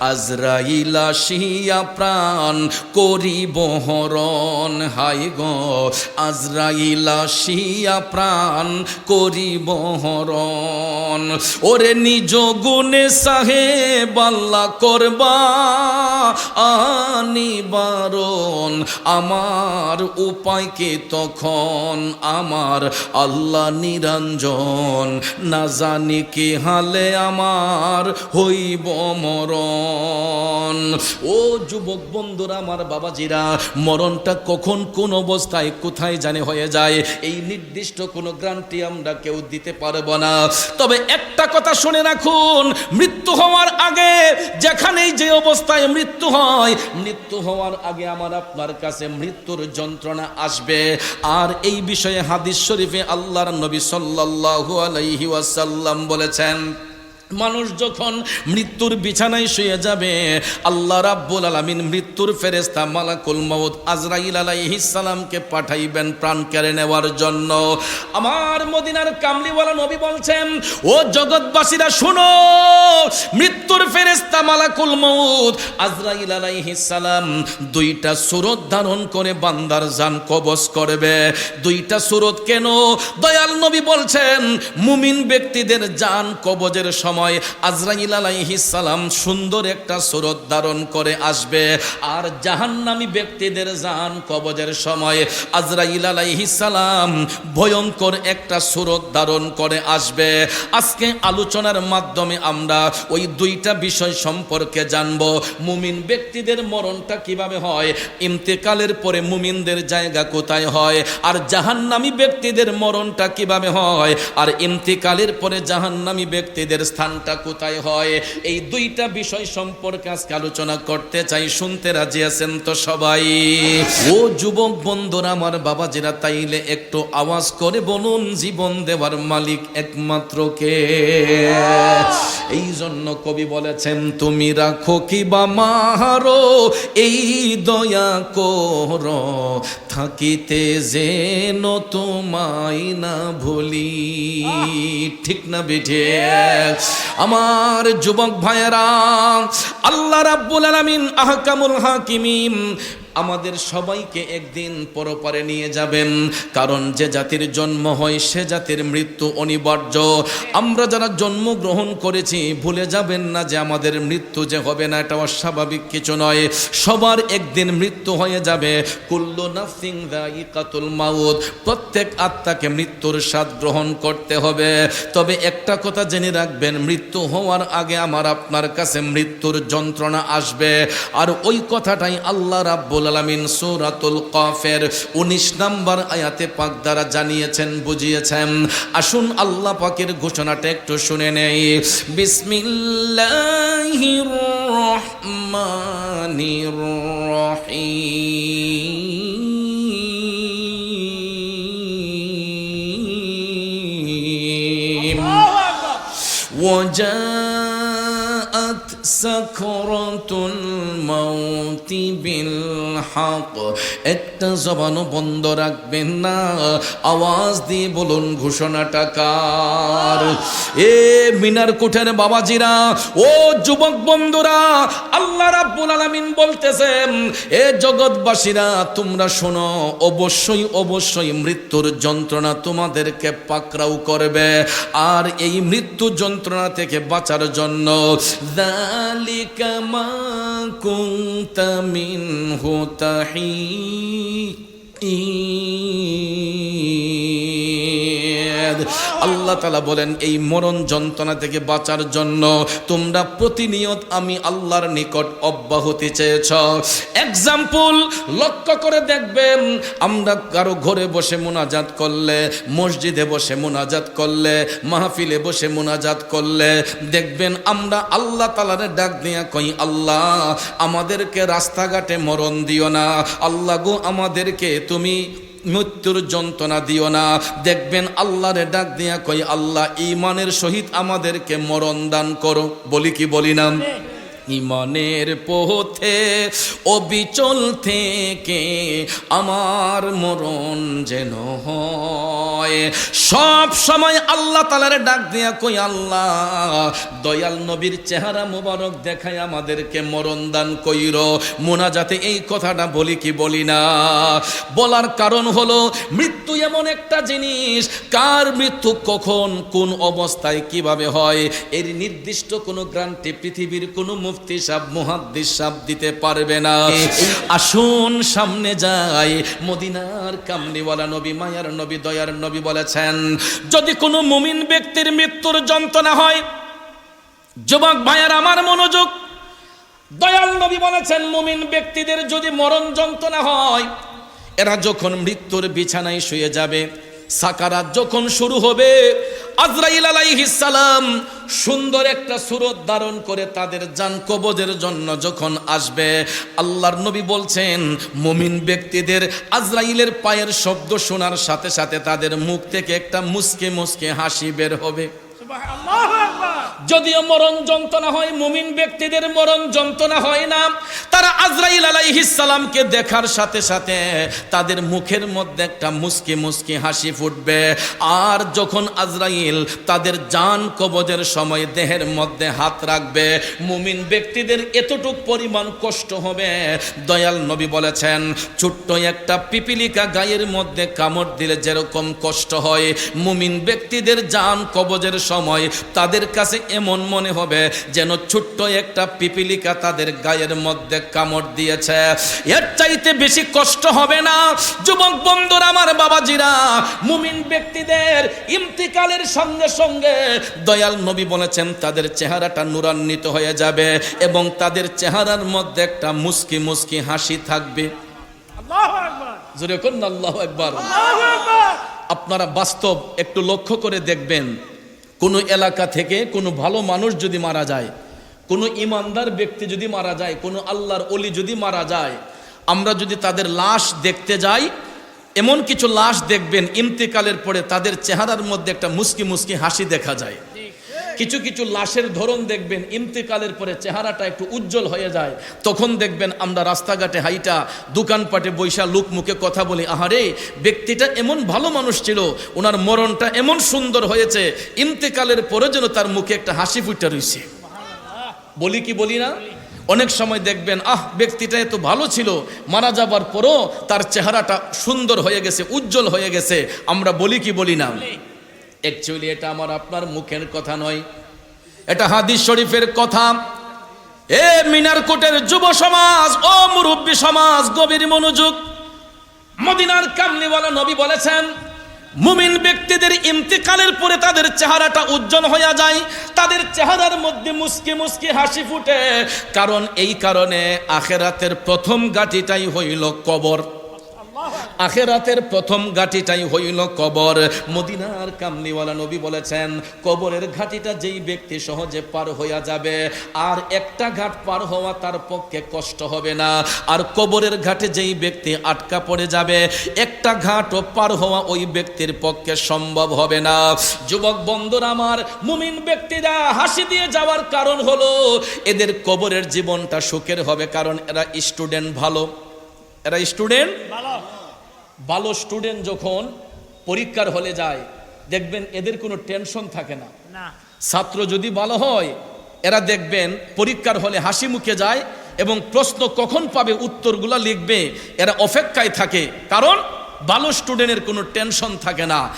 আজরাইলা শিয়া প্রাণ করিব হরণ হাই গো! আজরাইলা শিয়া প্রাণ করিব হরণ। ওরে নিজ গুণে সাহেব আল্লাহ করবা, আনিবারণ। আমার উপায়কে তখন আমার আল্লাহ নিরঞ্জন। না জানি কি হালে আমার হইব মরণ। ও যুবক বন্ধুরা, আমার বাবাজিরা, মরণটা কখন কোন অবস্থায়, কোথায় জানে হয়ে যায়? এই নির্দিষ্ট কোনো গ্রান্টি আমরা কেউ দিতে পারব না। তবে একটা কথা শুনে রাখুন, মৃত্যু হওয়ার আগে যেখানেই যে অবস্থায় মৃত্যু হয়, মৃত্যু হওয়ার আগে আমার আপনার কাছে মৃত্যুর যন্ত্রণা আসবে। আর এই বিষয়ে হাদিস শরীফে আল্লাহর নবী সাল্লাল্লাহু আলাইহি ওয়াসাল্লাম বলেছেন মানুষ যখন মৃত্যুর বিছানায় শুয়ে যাবে, আল্লাহ রাব্বুল আলামিন মৃত্যুর ফেরেস্তা মালাকুল মাউত আজরাইল আলাইহিস সালামকে পাঠাইবেন প্রাণ কেড়ে নেওয়ার জন্য। আমার মদিনার কামলিওয়ালা নবী বলছেন, ও জগৎবাসীরা, শুনো মৃত্যুর ফেরেস্তা মালাকুল মাউত আজরাইল আলাইহিস সালাম দুইটা সুরত ধারণ করে বান্দার জান কবজ করবে। দুইটা সুরত কেন? দয়াল নবী বলছেন, মুমিন ব্যক্তিদের জান কবজের সময় আজরাইল আলাইহিস সালাম সুন্দর একটা সুরত ধারণ করে আসবে। আর জাহান্নামী ব্যক্তিদের জান কবজের সময় আজরাইল আলাইহিস সালাম ভয়ঙ্কর একটা সুরত ধারণ করে আসবে। আজকে আলোচনার মাধ্যমে আমরা ওই দুইটা বিষয় সম্পর্কে জানব। মুমিন ব্যক্তিদের মরণটা কীভাবে হয়, ইন্তেকালের পরে মুমিনদের জায়গা কোথায় হয়, আর জাহান্নামী ব্যক্তিদের মরণটা কীভাবে হয়, আর ইন্তেকালের পরে জাহান্নামী ব্যক্তিদের স্থানটা কোথায় হয়। এই দুইটা বিষয় সম্পর্কে আজকে আলোচনা করতে চাই, শুনতে রাজি আছেন তো সবাই? ও যুবক বন্ধুরা, আমার বাবাজিরা তাইলে একটু আওয়াজ করে বলুন, জীবন দেওয়ার মালিক একমাত্র কে? এই জন্য কবি বলেছেন, তুমি রাখো কি বা মাহারো, এই দয়া কর। থাকিতে যেন তোমায় না ভুলি। ঠিক না বেঠে? আমার যুবক ভাইয়েরা, আল্লাহ রাব্বুল আলামিন আহকামুল হাকিমিম আমাদের সবাইকে একদিন পরপারে নিয়ে যাবেন। কারণ যে জাতির জন্ম হয়, সে জাতির মৃত্যু অনিবার্য। আমরা যারা জন্মগ্রহণ করেছি, ভুলে যাবেন না যে আমাদের মৃত্যু যে হবে না, এটা অস্বাভাবিক কিছু নয়। সবার একদিন মৃত্যু হয়ে যাবে। কুল্লু নাফসিং দাইকাতুল মাউত। প্রত্যেক আত্মাকে মৃত্যুর স্বাদ গ্রহণ করতে হবে। তবে একটা কথা জেনে রাখবেন, মৃত্যু হওয়ার আগে আমার আপনার কাছে মৃত্যুর যন্ত্রণা আসবে। আর ওই কথাটাই আল্লাহ রাব্বুল আলামিন সূরাতুল কফের 19 নম্বর আয়াতে পাক দ্বারা জানিয়েছেন বুঝিয়েছেন আসুন আল্লাহ পাকের ঘোষণাটা একটু শুনে নেই বিসমিল্লাহির রহমানির রহিম وجاءت سكرة الموت بالحق একটা জবানও বন্ধ রাখবেন না আওয়াজ দিয়ে বলুন ঘোষণাটা কার এ মিনার কোঠের বাবাজিরা ও যুবক বন্ধুরা আল্লাহ রাব্বুল আলামিন বলতেছেন এ জগৎবাসীরা তোমরা শোনো অবশ্যই অবশ্যই মৃত্যুর যন্ত্রণা তোমাদেরকে পাকড়াও করবে আর এই মৃত্যু যন্ত্রণা থেকে বাঁচার জন্য যালিকা মা কুনতা মিনহু তাহিদ। আল্লাহ তালা বলেন, এই মরণ যন্ত্রণা থেকে বাঁচার জন্য তোমরা প্রতিনিয়ত আমি আল্লাহর নিকট অব্যাহতি চেয়েছ। এক্সাম্পল লক্ষ্য করে দেখবেন, আমরা কারও ঘরে বসে মোনাজাত করলে, মসজিদে বসে মোনাজাত করলে, মাহফিলে বসে মোনাজাত করলে, দেখবেন আমরা আল্লাহ তালারে ডাক দিয়া কই, আল্লাহ, আমাদেরকে রাস্তাঘাটে মরণ দিও না। আল্লাহ গো, আমাদেরকে তুমি মৃত্যুর যন্ত্রণা দিও না। দেখবেন আল্লাহরে ডাক দিয়া কই আল্লাহ ইমানের সহিত আমাদেরকে মরণ দান করো। বলি কি বলি না? ইমানের পথে অবিচল থেকে আমার মরণ যেন হয়। সব সময় আল্লাহ তালারে ডাক দিয়া কই, আল্লাহ, দয়াল নবীর চেহারা মোবারক দেখায় আমাদেরকে মরণ দান কইর। মোনাজাতে এই কথাটা বলি কি বলি না। বলার কারণ হলো, মৃত্যু এমন একটা জিনিস, কার মৃত্যু কখন, কোন অবস্থায় কীভাবে হয়, এর নির্দিষ্ট কোনো গ্রান্টি পৃথিবীর কোনো মুফতি সাহ মুহাদ্দিস সাহ দিতে পারবে না। আসুন সামনে যাই। মদিনার কামলিওয়ালা নবী মায়ার নবী দয়ার নবী বলেছেন যদি কোনো মুমিন ব্যক্তির মৃত্যুর যন্ত্রণা হয় যুবক ভাইয়ার আমার মনোযোগ। দয়াল নবী বলেছেন মুমিন ব্যক্তিদের যদি মরণ যন্ত্রণা হয় এরা যখন মৃত্যুর বিছানায় শুয়ে যাবে সাকারাত যখন শুরু হবে আজরাইল আলাইহিস সালাম সুন্দর একটা সুরত ধারণ করে তাদের যান কবজের জন্য যখন আসবে, আল্লাহর নবী বলছেন, মুমিন ব্যক্তিদের আজরাইলের পায়ের শব্দ শোনার সাথে সাথে তাদের মুখ থেকে একটা মুসকে মুসকে হাসি বের হবে। যদিও মরণ যন্ত্রণা হয়, মুমিন ব্যক্তিদের মরণ যন্ত্রণা হয় না, তারা আজরাইল আলাইহিসালামকে দেখার সাথে সাথে তাদের মুখের মধ্যে একটা মুসকি মুসকি হাসি ফুটবে। আর যখন আজরাইল তাদের জান কবজের সময় দেহের মধ্যে হাত রাখবে, মুমিন ব্যক্তিদের এতটুক পরিমাণ কষ্ট হবে। দয়াল নবী বলেছেন, ছোট্ট একটা পিপিলিকা গায়ের মধ্যে কামড় দিলে যেরকম কষ্ট হয়, মুমিন ব্যক্তিদের জান কবজের সময় তাদের কাছে এমন মনে হবে যেন ছোট্ট একটা পিপিলিকা তাদের গায়ের মধ্যে কামড় দিয়েছে। এর চাইতে বেশি কষ্ট হবে না। যুবক বন্ধুরা আমার বাবাজিরা মুমিন ব্যক্তিদের ইমতিকালের সঙ্গে সঙ্গে দয়াল নবী বলেছেন তাদের চেহারাটা নুরান্বিত হয়ে যাবে এবং তাদের চেহারার মধ্যে একটা মুস্কি মুস্কি হাসি থাকবে। আল্লাহ একবার আপনারা বাস্তব একটু লক্ষ্য করে দেখবেন কোনো এলাকা থেকে কোনো ভালো মানুষ যদি মারা যায়, কোনো ইমানদার ব্যক্তি যদি মারা যায়, কোনো আল্লাহর অলি যদি মারা যায়, আমরা যদি তাদের লাশ দেখতে যাই, এমন কিছু লাশ দেখবেন ইমতিকালের পরে তাদের চেহারার মধ্যে একটা মুস্কি মুস্কি হাসি দেখা যায়। কিছু কিছু লাশের ধরন দেখবেন, ইন্তেকালের পরে চেহারাটা একটু উজ্জ্বল হয়ে যায়। তখন দেখবেন আমরা রাস্তাঘাটে হাইটা, দোকানপাটে বৈশা লোক মুখে কথা বলি, আহারে, ব্যক্তিটা এমন ভালো মানুষ ছিল, ওনার মরণটা এমন সুন্দর হয়েছে, ইন্তেকালের পরে যেন তার মুখে একটা হাসি ফুটে রয়েছে বলি কি বলি না? অনেক সময় দেখবেন, আহ, ব্যক্তিটা এত ভালো ছিল, মারা যাবার পরও তার চেহারাটা সুন্দর হয়ে গেছে, উজ্জ্বল হয়ে গেছে। আমরা বলি কি বলি না? অ্যাকচুয়ালি এটা আমার আপনার মুখের কথা নয়। এটা হাদিস শরীফের কথা। এ মিনারকোটের যুব সমাজ, ও মুরব্বী সমাজ, গভীর মনোযোগ। মদিনার কামলিওয়ালা নবী বলেছেন, মুমিন ব্যক্তিদের ইন্তিকালের পরে তাদের চেহারাটা উজ্জ্বল হয়ে যায়। তাদের চেহারার মধ্যে মুস্কি মুস্কি হাসি ফুটে। কারণ এই কারণে আখেরাতের প্রথম গাটিটাই হইল কবর। আখেরাতের প্রথম ঘাটিটাই হইল কবর। মদিনার কামলিওয়ালা নবী বলেছেন, কবরের ঘাটিটা যেই ব্যক্তি সহজে পার হইয়া যাবে, আর একটা ঘাট পার হওয়া তার পক্ষে কষ্ট হবে না। আর কবরের ঘাটে যেই ব্যক্তি আটকা পড়ে যাবে, একটা ঘাটও পার হওয়া ওই ব্যক্তির পক্ষে সম্ভব হবে না। যুবক বন্ধুরা আমার, মুমিন ব্যক্তিরা হাসি দিয়ে যাওয়ার কারণ হলো, এদের কবরের জীবনটা সুখের হবে কারণ এরা স্টুডেন্ট ভালো। এরা স্টুডেন্ট? ভালো স্টুডেন্ট যখন পরীক্ষার হলে যায় দেখবেন এদের কোনো টেনশন থাকে না। ছাত্র যদি ভালো হয় এরা দেখবেন পরীক্ষার হলে হাসি মুখে যায় এবং প্রশ্ন কখন পাবে উত্তরগুলো লিখবে এরা অপেক্ষায় থাকে। কারণ ভালো স্টুডেন্টের কোনো টেনশন থাকে না।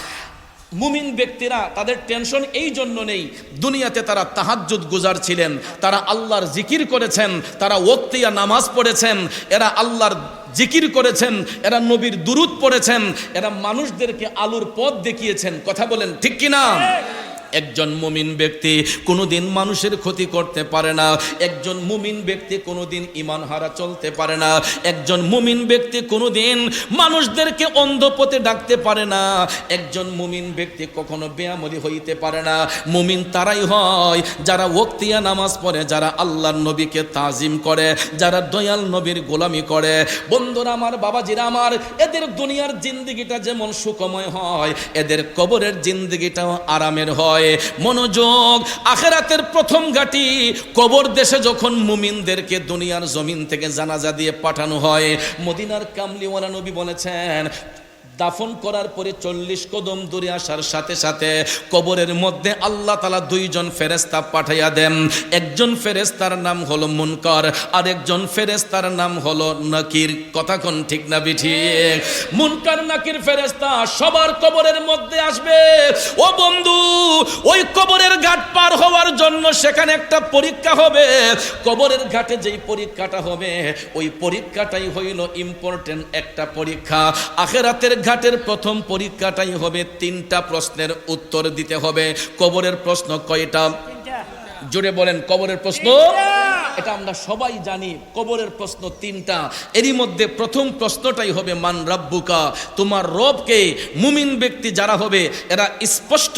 মুমিন ব্যক্তিরা তাদের টেনশন এই জন্য নেই দুনিয়াতে তারা তাহাজ্জুদ গুজার ছিলেন তারা আল্লাহর জিকির করেছেন তারা ওক্তিয়া নামাজ পড়েছেন এরা আল্লাহর জিকির করেছেন, এরা নবীর দুরুদ পড়েছেন, এরা মানুষদেরকে আলুর পথ দেখিয়েছেন। কথা বলেন ঠিক কিনা? একজন মুমিন ব্যক্তি কোনোদিন মানুষের ক্ষতি করতে পারে না। একজন মুমিন ব্যক্তি কোনোদিন ইমান হারা চলতে পারে না। একজন মুমিন ব্যক্তি কোনোদিন মানুষদেরকে অন্ধপথে ডাকতে পারে না। একজন মুমিন ব্যক্তি কখনো বেয়ামলি হইতে পারে না। মুমিন তারাই হয় যারা ওক্তিয়া নামাজ পড়ে, যারা আল্লাহর নবীকে তাজিম করে, যারা দয়াল নবীর গোলামি করে। বন্ধুরা আমার, বাবাজিরা আমার, এদের দুনিয়ার জিন্দিগিটা যেমন সুখময় হয়, এদের কবরের জিন্দিগিটাও আরামের হয়। হয়। মনোযোগ, আখেরাতের প্রথম ঘাটি, কবর দেশে যখন মুমিনদেরকে দুনিয়ার জমিন থেকে জানাজা দিয়ে পাঠানো হয়, মদিনার কামলিওয়ালা নবী বলেছেন দাফন করার পরে চল্লিশ কদম দূরে আসার সাথে সাথে কবরের মধ্যে আল্লাহ তালা দুইজন ফেরেস্তা পাঠাইয়া দেন। একজন ফেরেস্তার নাম হলো মুনকার আর একজন ফেরেস্তার নাম হলো নাকির। কথা কোন ঠিক না বিঠি? মুনকার, নাকির ফেরেস্তা সবার কবরের মধ্যে আসবে। ও বন্ধু, ওই কবরের ঘাট পার হওয়ার জন্য সেখানে একটা পরীক্ষা হবে। কবরের ঘাটে যেই পরীক্ষাটা হবে, ওই পরীক্ষাটাই হইল ইম্পর্টেন্ট একটা পরীক্ষা। আখেরাতের ঘাটের প্রথম পরীক্ষাটাই হবে তিনটা প্রশ্নের উত্তর দিতে হবে। কবরের প্রশ্ন কয়টা? জুড়ে বলেন কবরের প্রশ্ন? এটা আমরা সবাই জানি কবরের প্রশ্ন তিনটা। এরই মধ্যে প্রথম প্রশ্নটাই হবে মান রাব্বুকা? তোমার রবকে মুমিন ব্যক্তি যারা হবে এরা স্পষ্ট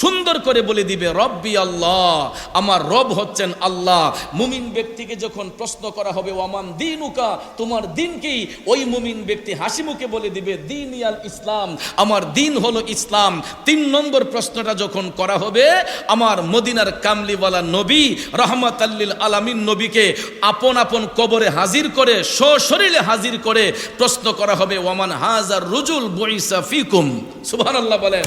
সুন্দর করে বলে দিবে, রব্বি আল্লাহ, আমার রব হচ্ছেন আল্লাহ। মুমিন ব্যক্তিকে যখন প্রশ্ন করা হবে, ওয়ামান দিনুকা? তোমার দিন কি? ওই মুমিন ব্যক্তি হাসি মুখে বলে দিবে দিন ইয়াল ইসলাম, আমার দিন হলো ইসলাম। তিন নম্বর প্রশ্নটা যখন করা হবে, আমার মদিনার কামলিওয়ালা নবী রহমত আল্লিল আলামিন নবীকে আপন আপন কবরে হাজির করে, সশরীরে হাজির করে প্রশ্ন করা হবে, ওয়ামান হাজার রুজুল বইসা ফিকুম? সুবহানাল্লাহ বলেন।